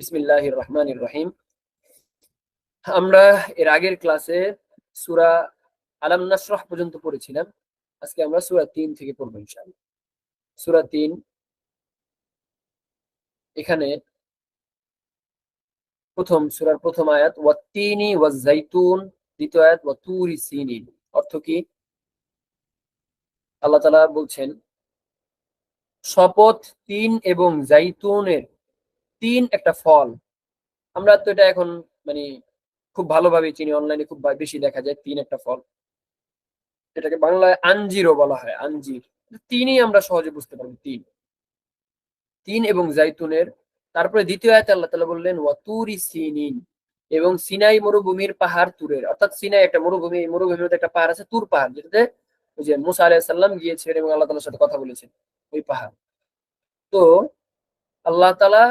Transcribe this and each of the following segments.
বিসমিল্লাহ রহমান রহিম আমরা এর আগের ক্লাসে সুরা আলাম নাসরাহ পর্যন্ত পড়েছিলাম। আজকে আমরা সুরা তিন থেকে পড়ব ইনশাআল্লাহ। সুরা তিন এখানে প্রথম, সুরার প্রথম আয়াত, ওয়াত্তিনি ওয়াজাইতুন দ্বিতীয় আয়াত, ওয়াতুরি সিনিন। অর্থ কি? আল্লাহ তাআলা বলছেন, শপথ তিন এবং জাইতুনের তিন একটা ফল। আমরা তো এটা এখন মানে খুব ভালোভাবে চিনি অনলাইনে খুব বেশি দেখা যায় তিন একটা ফল। এটাকে বাংলায় আঞ্জিরও বলা হয়, আঞ্জির। তিনই আমরা সহজে বুঝতে পারব, তিন। তিন এবং জাইতুনের, তারপরে দ্বিতীয় আয়াতে আল্লাহ তালা বললেন ওয়াতুরি সিনিন এবং সিনাই মরুভূমির পাহাড় তুরের। অর্থাৎ সিনাই একটা মরুভূমি, মরুভূমির একটা পাহাড় আছে, তুর পাহাড়, যেটাতে ওই যে মুসা আলাইসাল্লাম গিয়েছিলেন এবং আল্লাহ তালার সাথে কথা বলেছেন, ওই পাহাড়। তো আল্লাহ তালা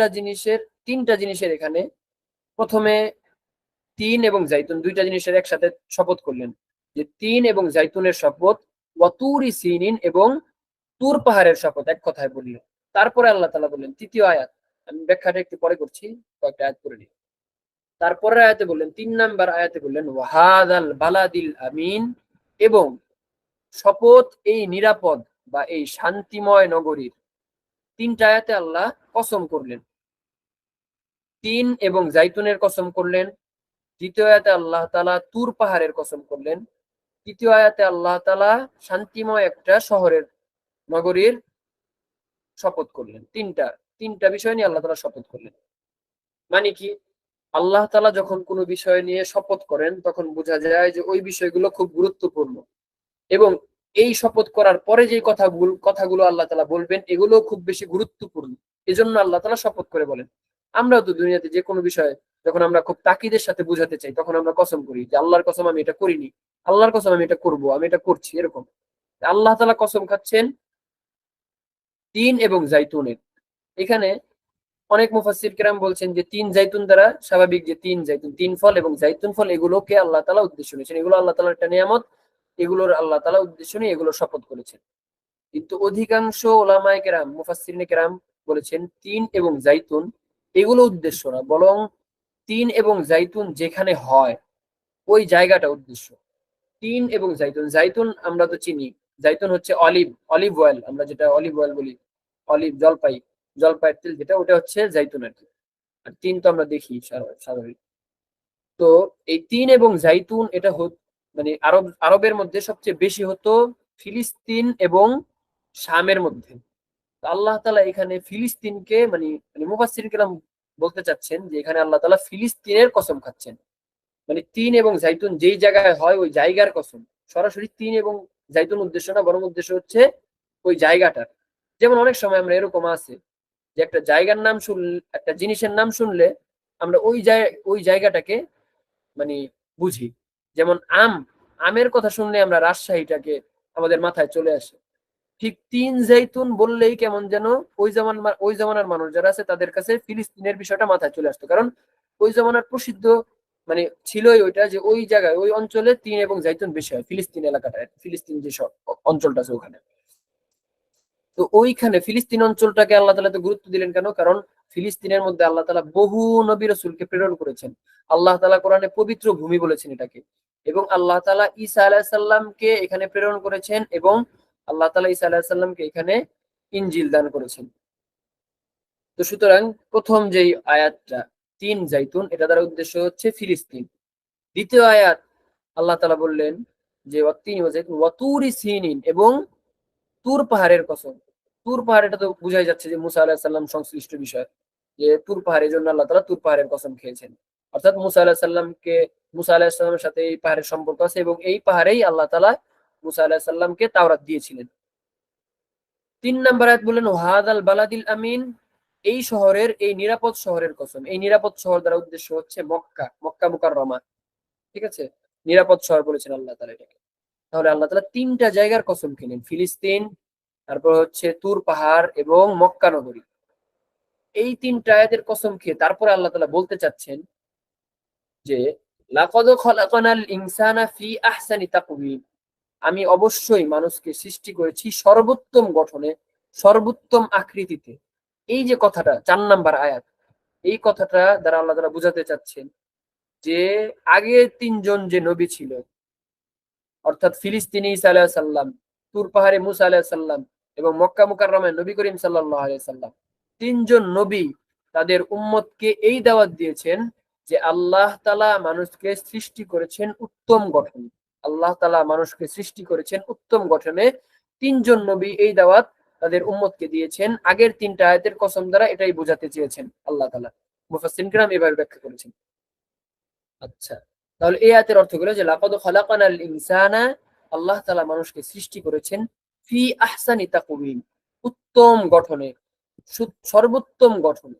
চারটা জিনিসের, তিনটা জিনিসের এখানে প্রথমে তিন এবং জাইতুন দুইটা জিনিসের একসাথে শপথ করলেন। যে তিন এবং জাইতুনের শপথ ওয়াতুরি সিনিন এবং তুর পাহাড়ের শপথ এক কথায় বললেন তারপরে আল্লাহ তালা বললেন, তৃতীয় আয়াত। আমি ব্যাখ্যাটা একটু পরে করছি, কয়েকটা আয়াত করে নিই। তারপরের আয়াতে বললেন, তিন নাম্বার আয়াতে বললেন ওয়াহাদ আল বালাদিল আমিন। এবং শপথ এই নিরাপদ বা এই শান্তিময় নগরীর তিনটা আয়াতে আল্লাহ কসম করলেন। তিন এবং জাইতুনের কসম করলেন। দ্বিতীয় আয়াতে আল্লাহ তালা তুর পাহাড়ের কসম করলেন। তৃতীয় আয়াতে আল্লাহ তালা শান্তিময় একটা শহরের নগরীর শপথ করলেন। তিনটা তিনটা বিষয় নিয়ে আল্লাহ তালা শপথ করলেন। মানে কি? আল্লাহ তালা যখন কোনো বিষয় নিয়ে শপথ করেন, তখন বোঝা যায় যে ওই বিষয়গুলো খুব গুরুত্বপূর্ণ। এবং এই শপথ করার পরে যে কথাগুলো কথাগুলো আল্লাহ তালা বলবেন এগুলো খুব বেশি গুরুত্বপূর্ণ। এজন্য আল্লাহ তালা শপথ করে বলেন আমরাও তো দুনিয়াতে যে কোনো বিষয় যখন আমরা খুব তাকিদের সাথে বুঝাতে চাই, তখন আমরা কসম করি যে আল্লাহর কসম আমি এটা করিনি। আল্লাহর কসম আমি এটা করব, আমি এটা করছি, এরকম। আল্লাহ তালা কসম খাচ্ছেন তিন এবং জাইতুনের। এখানে অনেক মুফাসির কেরাম বলছেন যে তিন জাইতুন দ্বারা স্বাভাবিক যে তিন জাইতুন, তিন ফল এবং জাইতুন ফল, এগুলোকে আল্লাহ তালা উদ্দেশ্য নিয়েছেন। এগুলো আল্লাহ তালার একটা নিয়ামত, এগুলোর আল্লাহ তালা উদ্দেশ্য নিয়ে এগুলো শপথ করেছেন। কিন্তু অধিকাংশ ওলামায় কেরাম মুফাসির কেরাম বলেছেন তিন এবং জাইতুন এগুলো উদ্দেশ্য না, বরং তিন এবং জাইতুন যেখানে হয়, ওই জায়গাটা উদ্দেশ্য। তিন এবং জাইতুন জাইতুন আমরা তো চিনি, জাইতুন হচ্ছে অলিভ অলিভ অয়েল, আমরা যেটা অলিভ অয়েল বলি, অলিভ জলপাই, জলপাইয়ের তেল যেটা, ওটা হচ্ছে জাইতুন আর কি আর তিন তো আমরা দেখি স্বাভাবিক তো এই তিন এবং জাইতুন, এটা মানে আরব আরবের মধ্যে সবচেয়ে বেশি হতো ফিলিস্তিন এবং শামের মধ্যে। আল্লাহ তালা এখানে ফিলিস্তিনকে মানে মানে মুফাসির কেরাম বলতে চাচ্ছেন যে এখানে আল্লাহ তালা ফিলিস্তিনের কসম খাচ্ছেন। মানে তিন এবং জাইতুন যেই জায়গায় হয় ওই জায়গার কসম। সরাসরি তিন এবং জাইতুন উদ্দেশ্য না বরং উদ্দেশ্য হচ্ছে ওই জায়গাটার। যেমন অনেক সময় আমরা এরকম আছে যে একটা জায়গার নাম শুনলে, একটা জিনিসের নাম শুনলে আমরা ওই ওই জায়গাটাকে মানে বুঝি। যেমন আম, আমের কথা শুনলে আমরা রাজশাহীটাকে আমাদের মাথায় চলে আসে। ঠিক তিন জাইতুন বললেই কেমন যেন ওই জামান ওই জামানার মানুষ যারা আছে তাদের কাছে ফিলিস্তিনের বিষয়টা মাথায় চলে আসতো। কারণ ওই জামানার প্রসিদ্ধ মানে ছিলই ওইটা যে ওই জায়গায়, ওই অঞ্চলে তিন এবং জাইতুন বেশি হয়, ফিলিস্তিন এলাকাটা, ফিলিস্তিন যে অঞ্চলটা আছে ওখানে। তো ওইখানে ফিলিস্তিন অঞ্চলটাকে আল্লাহ তালা তো গুরুত্ব দিলেন কেন? কারণ ফিলিস্তিনের মধ্যে আল্লাহ তালা বহু নবী রসুলকে প্রেরণ করেছেন। আল্লাহ তালা কোরআনে পবিত্র ভূমি বলেছেন এটাকে। এবং আল্লাহ তালা ঈসা আলাহিসাল্লামকে এখানে প্রেরণ করেছেন এবং আল্লাহ তালা ঈসা আলাহিসাল্লামকে এখানে ইঞ্জিল দান করেছেন। তো সুতরাং প্রথম যেই আয়াতটা, তিন জাইতুন এটা দ্বারা উদ্দেশ্য হচ্ছে ফিলিস্তিন। দ্বিতীয় আয়াত, আল্লাহ তালা বললেন যে এবং তুর পাহাড়ের কসম। তুর পাহাড়, এটা তো বুঝাই যাচ্ছে যে মুসা আলাহিসাল্লাম সংশ্লিষ্ট বিষয়, যে তুর পাহাড়ের জন্য আল্লাহ তালা তুর পাহাড়ের কসম খেয়েছেন। অর্থাৎ মুসা আলাহিসাল্লামকে মুসা আলাহিসাল্লামের সাথে এই পাহাড়ের সম্পর্ক আছে, এবং এই পাহাড়েই আল্লাহ তালা মুসা আলাহিসাল্লামকে তাওরাত দিয়েছিলেন। তিন নম্বর আয়াত বললেন ওহাদ আল বালাদিল আমিন। এই শহরের, এই নিরাপদ শহরের কসম। এই নিরাপদ শহর দ্বারা উদ্দেশ্য হচ্ছে মক্কা মক্কা মুকার রমা ঠিক আছে? নিরাপদ শহর বলেছেন আল্লাহ তালা এটাকে। তাহলে আল্লাহ তালা তিনটা জায়গার কসম খেলেন ফিলিস্তিন, তারপর হচ্ছে তুর পাহাড় এবং মক্কা নগরী। এই তিনটা আয়াতের কসম খেয়ে তারপরে আল্লাহ তালা বলতে চাচ্ছেন যে আমি অবশ্যই মানুষকে সৃষ্টি করেছি সর্বোত্তম গঠনে, সর্বোত্তম আকৃতিতে। এই যে কথাটা, চার নাম্বার আয়াত, এই কথাটা দ্বারা আল্লাহ তালা বুঝাতে চাচ্ছেন যে আগে তিনজন যে নবী ছিল, অর্থাৎ ফিলিস্তিনি ইসা আলাহ সাল্লাম তুর পাহাড়ে মুসা আলাহ সাল্লাম এবং মক্কা মুকাররমায় নবী করিম সাল্লাহ আলাইহি সাল্লাম, তিনজন নবী তাদের উম্মতকে এই দাওয়াত দিয়েছেন যে আল্লাহ তালা মানুষকে সৃষ্টি করেছেন উত্তম গঠন। আল্লাহ তালা মানুষকে সৃষ্টি করেছেন উত্তম গঠনে। তিনজন নবী এই দাওয়াত তাদের উম্মতকে দিয়েছেন। আগের তিনটা আয়াতের কসম দ্বারা এটাই বোঝাতে চেয়েছেন আল্লাহ তালা মুফাসসিন কিরাম এভাবে ব্যাখ্যা করেছেন। আচ্ছা তাহলে এই আয়াতের অর্থ হলো যে, লাকাদ খালাকানাল ইনসানা, আল্লাহ তালা মানুষকে সৃষ্টি করেছেন ফি আহসানি তাকওয়িম, উত্তম গঠনে সর্বোত্তম গঠনে।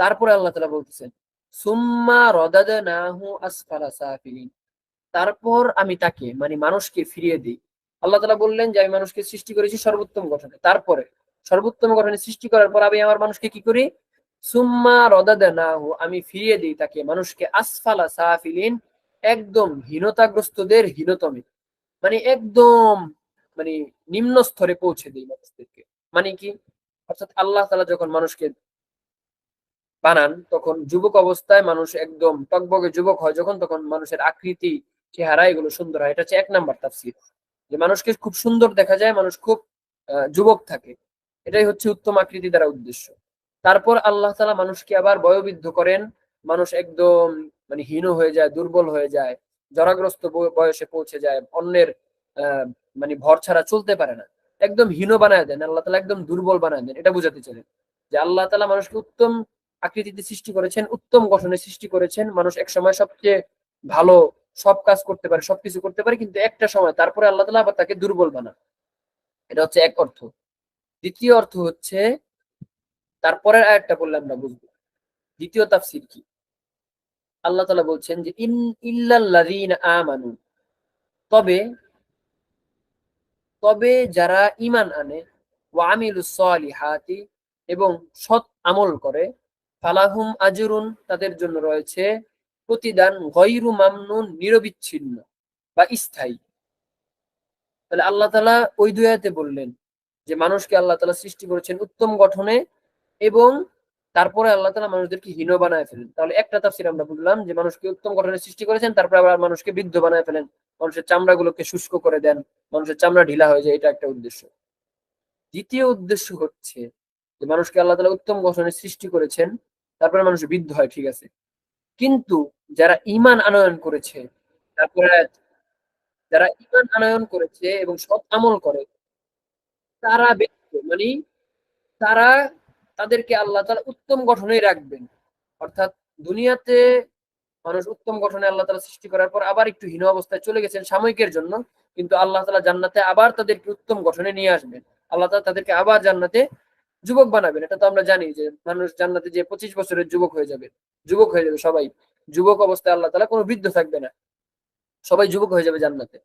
তারপরে আল্লাহ তালা বলতেছেন, সুম্মা রদাদনাহু আসফালা সাফিলিন। তারপর আমি তাকে মানে মানুষকে ফিরিয়ে দিই। আল্লাহ তালা বললেন যে, আমি মানুষকে সৃষ্টি করেছি সর্বোত্তম গঠনে। তারপরে, সর্বোত্তম গঠনে সৃষ্টি করার পর আমি আমার মানুষকে কি করি? সুম্মা রদাদনাহু, আমি ফিরিয়ে দিই তাকে মানুষকে। আসফালা সাফিলিন, একদম হীনতাগ্রস্তদের হীনতমে। মানে একদম মানে নিম্ন স্তরে পৌঁছে দিই মানুষদেরকে। মানে কি? অর্থাৎ আল্লাহ তালা যখন মানুষকে বানান, তখন যুবক অবস্থায় মানুষ একদম টকবগে যুবক হয়। যখন তখন মানুষের আকৃতি চেহারা এগুলো সুন্দর হয়। এটা হচ্ছে এক নাম্বার তাফসির। যে মানুষকে খুব সুন্দর দেখা যায়, মানুষ খুব যুবক থাকে। এটাই হচ্ছে উত্তম আকৃতি দ্বারা উদ্দেশ্য। তারপর আল্লাহ তাআলা মানুষকে আবার বয়োবৃদ্ধ করেন। মানুষ একদম মানে হীন হয়ে যায়, দুর্বল হয়ে যায়, জরাগ্রস্ত বয়- বয়সে পৌঁছে যায়, অন্যের মানে ভর ছাড়া চলতে পারে না। একদম হীন বানায় দেন, আল্লাহ তালা একদম দুর্বল বানায় দেন। এটা বুঝাতে চাইলেন। যে আল্লাহ তালা মানুষকে উত্তম আকৃতিতে সৃষ্টি করেছেন, উত্তম গঠনে সৃষ্টি করেছেন। মানুষ এক সময় সবচেয়ে ভালো সব কাজ করতে পারে, সবকিছু করতে পারে, কিন্তু একটা সময়, তারপরে আল্লাহ তালা আবার তাকে দুর্বল বানান এটা হচ্ছে এক অর্থ। দ্বিতীয় অর্থ হচ্ছে, তারপরের আয়াতটা বললে আমরা বুঝব। দ্বিতীয় তাফসির কি? আল্লাহ তালা বলছেন যে, ইন ইল্লাল্লাযীনা আমানু। তবে তবে যারা ঈমান আনে, ওয়া আমিলুস সালিহাতি এবং সৎ আমল করে, ফালাহুম আজরুন তাদের জন্য রয়েছে প্রতিদান গয়রু মামনুন নিরবিচ্ছিন্ন বা স্থায়ী। তাহলে আল্লাহ তালা ওই দুয়াতে বললেন যে, মানুষকে আল্লাহ তালা সৃষ্টি করেছেন উত্তম গঠনে এবং তারপরে আল্লাহ তালা মানুষদেরকে হীন বানায় ফেলেন। তাহলে একটা তাফসীর আমরা বুঝলাম যে, মানুষকে উত্তম গঠনে সৃষ্টি করেছেন, তারপরে আবার মানুষকে বৃদ্ধ বানায় ফেলেন। মানুষের চামড়াগুলোকে শুষ্ক করে দেন, মানুষের চামড়া ঢিলা হয়ে যায়, এটা একটা উদ্দেশ্য। দ্বিতীয় উদ্দেশ্য হচ্ছে যে, মানুষকে আল্লাহ তাআলা উত্তম গঠনে সৃষ্টি করেছেন, তারপরে মানুষ বৃদ্ধ হয়, ঠিক আছে। কিন্তু যারা ঈমান আনয়ন করেছে, তারপরে যারা ঈমান আনয়ন করেছে এবং সৎ আমল করে, তারা ব্যক্তি মানে তারা তাদেরকে আল্লাহ তাআলা উত্তম গঠনে রাখবেন। অর্থাৎ দুনিয়াতে মানুষ উত্তম গঠনে আল্লাহ তালা সৃষ্টি করার পর আবার একটু হীন অবস্থায় চলে গেছেন সাময়িকের জন্য, কিন্তু আল্লাহ তালা জান্নাতে আবার তাদেরকে উত্তম গঠনে নিয়ে আসবেন। আল্লাহ তালা তাদেরকে আবার জান্নাতে যুবক বানাবেন, এটা তো আমরা জানি যে মানুষ জান্নাতে যে পঁচিশ বছরের যুবক হয়ে যাবে, যুবক হয়ে যাবে সবাই। যুবক অবস্থায় আল্লাহ তালা কোনো বৃদ্ধ থাকবে না। সবাই যুবক হয়ে যাবে জান্নাতে।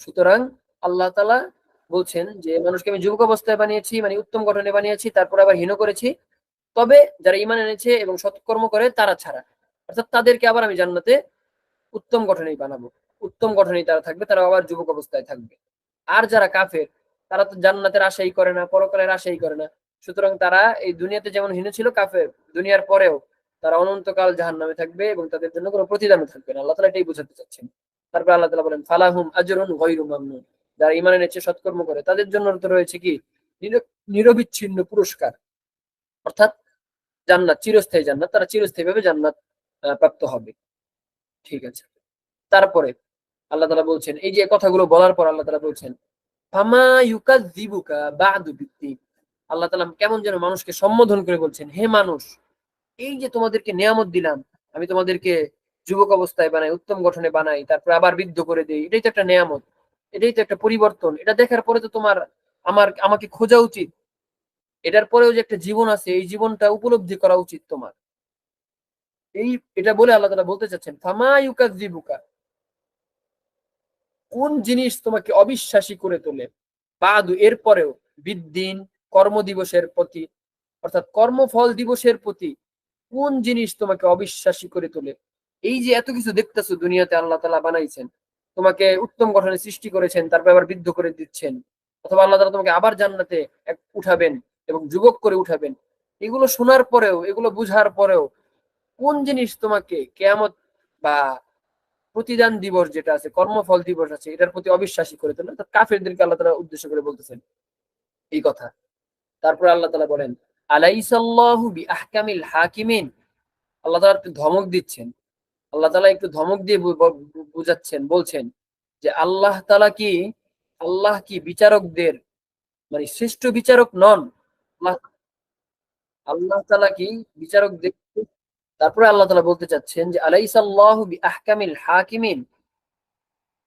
সুতরাং আল্লাহ তালা বলছেন যে, মানুষকে আমি যুবক অবস্থায় বানিয়েছি মানে উত্তম গঠনে বানিয়েছি, তারপর আবার হীন করেছি। তবে যারা ঈমান এনেছে এবং সৎকর্ম করে, তারা ছাড়া। অর্থাৎ তাদেরকে আবার আমি জান্নাতে উত্তম গঠনেই বানাবো। উত্তম গঠনেই তারা থাকবে তারা আবার যুবক অবস্থায় থাকবে। আর যারা কাফের, তারা তো জান্নাতের আশাই করে না, পরকালের আশাই করে না। সুতরাং তারা এই দুনিয়াতে যেমন হীন ছিল কাফের, দুনিয়ার পরেও তারা অনন্তকাল জাহান নামে থাকবে এবং তাদের জন্য কোনো প্রতিদানও থাকবে না। আল্লাহ তালা এটাই বোঝাতে চাচ্ছেন। তারপর আল্লাহ তালা বলেন, ফালাহুম আজরুন গৈরু যারা ইমান এনেছে সৎকর্ম করে, তাদের জন্য তো রয়েছে কি? নিরবিচ্ছিন্ন পুরস্কার। অর্থাৎ জান্নাত, চিরস্থায়ী জান্নাত, তারা চিরস্থায়ী ভাবে জান্নাত প্রাপ্ত হবে। ঠিক আছে। তারপরে আল্লাহ তালা বলছেন, এই যে কথাগুলো বলার পর আল্লাহ তালা বলছেন, ফামা ইউকাযযিবুকা বা'দু বিদ্দীন। আল্লাহ তাআলা কেমন যেন মানুষকে সম্বোধন করে বলছেন, হে মানুষ, এই যে তোমাদেরকে নিয়ামত দিলাম, আমি তোমাদেরকে যুবক অবস্থায় বানাই, উত্তম গঠনে বানাই, তারপর আবার বৃদ্ধ করে দেই, এটাই তো একটা নিয়ামত, এটাই তো একটা পরিবর্তন, এটা দেখার পরে তো তোমার, আমার, আমাকে খোঁজা উচিত, এটার পরেও যে একটা জীবন আছে, এই জীবনটা উপলব্ধি করা উচিত তোমার। এই, এটা বলে আল্লাহ তালা বলতে চাচ্ছেন, ফামা ইউকাযযিবুকা কোন জিনিস তোমাকে অবিশ্বাসী করে তোলে, বাদু এরপরেও বিদ্দিন কর্মদিবসের প্রতি, অর্থাৎ কর্মফল দিবসের প্রতি কোন জিনিস তোমাকে অবিশ্বাসী করে তোলে? এই যে এত কিছু দেখতেছো দুনিয়াতে আল্লাহ তালা বানাইছেন, তোমাকে উত্তম গঠনে সৃষ্টি করেছেন, তারপর আবার বৃদ্ধ করে দিচ্ছেন, অথবা আল্লাহ তালা তোমাকে আবার জান্নাতে এক উঠাবেন এবং যুবক করে উঠাবেন, এগুলো শোনার পরেও, এগুলো বুঝার পরেও কোন জিনিস তোমাকে কেয়ামত বা প্রতিদান দিবস যেটা আছে, কর্মফল দিবস আছে, এটার প্রতি অবিশ্বাসী করে তোলে? কাফেরদেরকে আল্লাহ তালা উদ্দেশ্য করে বলতেছেন এই কথা। তারপরে আল্লাহ তালা বলেন, আলাইসাল্লাহু হাকিমিন। আল্লাহ তালা একটু ধমক দিচ্ছেন। আল্লাহ তালা একটু ধমক দিয়ে বুঝাচ্ছেন, বলছেন যে আল্লাহ তালা কি, আল্লাহ কি বিচারকদের মানে শ্রেষ্ঠ বিচারক নন? আল্লাহ আল্লাহ তালা কি বিচারকদের, তারপরে আল্লাহ তালা বলতে চাচ্ছেন যে আলাইসাল্লাহু বি আহকামিল হাকিমিন।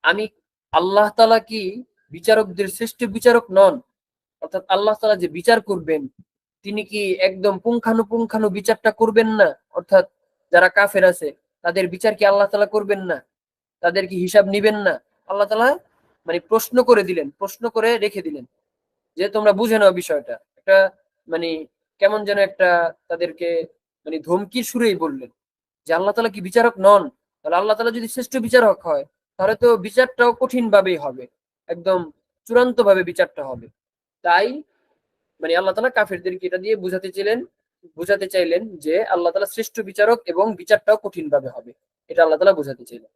আমি আল্লাহ তালা কি বিচারকদের শ্রেষ্ঠ বিচারক নন? অর্থাৎ আল্লাহ তালা যে বিচার করবেন, তিনি কি একদম পুঙ্খানুপুঙ্খানু বিচারটা করবেন না? অর্থাৎ যারা কাফের আছে, তাদের বিচার কি আল্লাহ তালা করবেন না? তাদের কি হিসাব নিবেন না? আল্লাহ তালা মানে প্রশ্ন করে দিলেন, প্রশ্ন করে রেখে দিলেন। যে তোমরা বুঝে নাও বিষয়টা। একটা মানে কেমন যেন একটা তাদেরকে মানে ধমকির সুরেই বললেন। যে আল্লাহ তালা কি বিচারক নন? তাহলে আল্লাহ তালা যদি শ্রেষ্ঠ বিচারক হয়, তাহলে তো বিচারটাও কঠিন ভাবেই হবে। একদম চূড়ান্ত ভাবে বিচারটা হবে। তাই মানে আল্লাহ তালা কাফেরদেরকে এটা দিয়ে বুঝাতে চাইলেন বুঝাতে চাইলেন যে আল্লাহ তালা শ্রেষ্ঠ বিচারক এবং বিচারটাও কঠিন ভাবে হবে। এটা আল্লাহ তালা বুঝাতে চাইলেন।